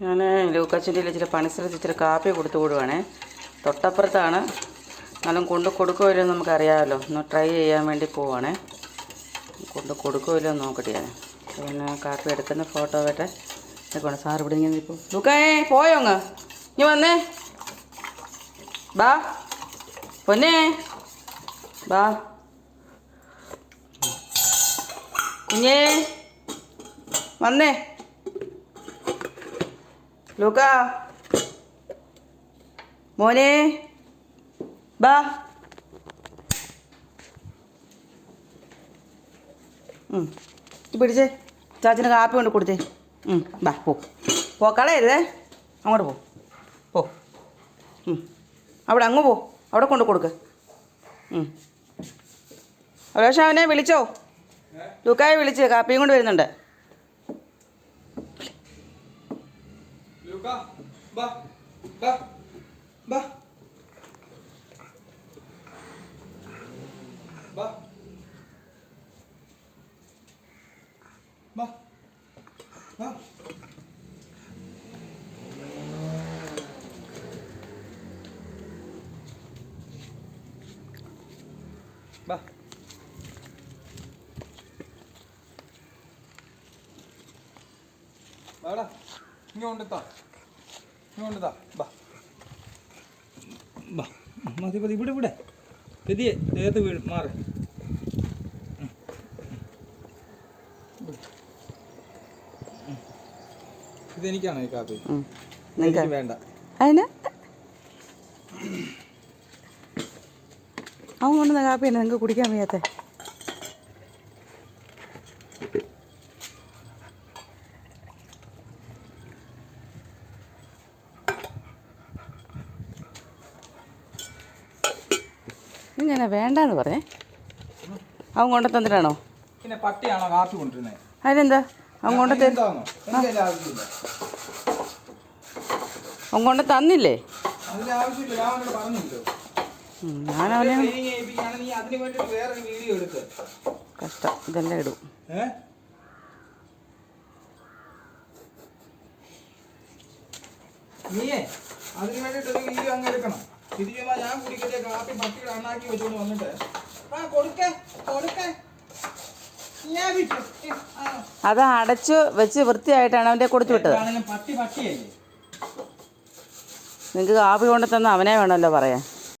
ഞാൻ ലൂക്കച്ചന്റെ ഇച്ചിരി പണിസ്ഥലത്ത് ഇച്ചിരി കാപ്പി കൊടുത്തു വിടുവാണേ. തൊട്ടപ്പുറത്താണ്. എന്നാലും കൊണ്ട് കൊടുക്കുമല്ലോ നമുക്കറിയാമല്ലോ. ഒന്ന് ട്രൈ ചെയ്യാൻ വേണ്ടി പോവാണേ. കൊണ്ട് കൊടുക്കുമല്ലോ നോക്കട്ടെ ഞാൻ പിന്നെ കാപ്പി എടുക്കുന്ന ഫോട്ടോ വരട്ടെ. എടുക്കണം സാർ ഇവിടെ ഇങ്ങനെ ഇപ്പോൾ ലൂക്കായേ പോയോ അങ്ങ്? ഇനി വന്നേ. ബാ. പൊന്നേ. ബാ. കുഞ്ഞേ. വന്നേ. ലൂക്ക. മോനെ ബാ. പിടിച്ചേ. ചാച്ചന് കാപ്പി കൊണ്ട് കൊടുത്തേ. ബാ പോ. പോ കളയരുതേ. അങ്ങോട്ട് പോ. പോ. അവിടെ അങ്ങ് പോ. അവിടെ കൊണ്ട് കൊടുക്ക്. അഭിലാഷ് അവനെ വിളിച്ചോ? ലൂക്കായെ വിളിച്ച് കാപ്പിയും കൊണ്ട് വരുന്നുണ്ട്. Ba, ba. Ba. Ba. Ba. Ba. വാടാ ഇങ്ങോട്ട് താ ബാ. ബാ മതി മതി ഇവിടെ ഇവിടെ. പെതിയെ ദേഹത്ത് വീഴും മാറി. ഇതെനിക്കാണോ ഈ കാപ്പി? എനിക്ക് വേണ്ട. അതിന്? അവൻ കൊണ്ടുവന്ന കാപ്പി തന്നെ നിങ്ങൾക്ക് കുടിക്കാൻ വയ്യാത്ത. ഇങ്ങനെ വേണ്ടാന്ന് പറഞ്ഞേ. അവൻ കൊണ്ടു തന്നിട്ടാണോ? പിന്നെ പട്ടിയാണോ കാപ്പി കൊണ്ടിരുന്നത് അതിനെന്താ? അവൻ കൊണ്ട് അവൻ കൊണ്ട് തന്നില്ലേ? ഞാൻ ഞാൻ അവനെ കഷ്ടം. ഇതെല്ലാം ഇടും. നീയേ അതിന് വേണ്ടിയിട്ട് ഒരു വീഡിയോ അങ്ങ് എടുക്കണം. ഞാൻ കുടിക്കട്ടെ കാപ്പി വെച്ചോണ്ട് വന്നിട്ട്. ആ കൊടുക്കേ കൊടുക്കേ. ഞാൻ വിട്ടു. ഏ, ആ. അത് അടച്ചു വെച്ച് വൃത്തിയായിട്ടാണ് അവന്റെ കൊടുത്തു വിട്ടത്. ഇതാണെങ്കിലും പട്ടി പട്ടിയല്ലേ? നിങ്ങൾക്ക് കാപ്പി കൊണ്ടു തന്ന അവനെ വേണമല്ലോ പറയാൻ.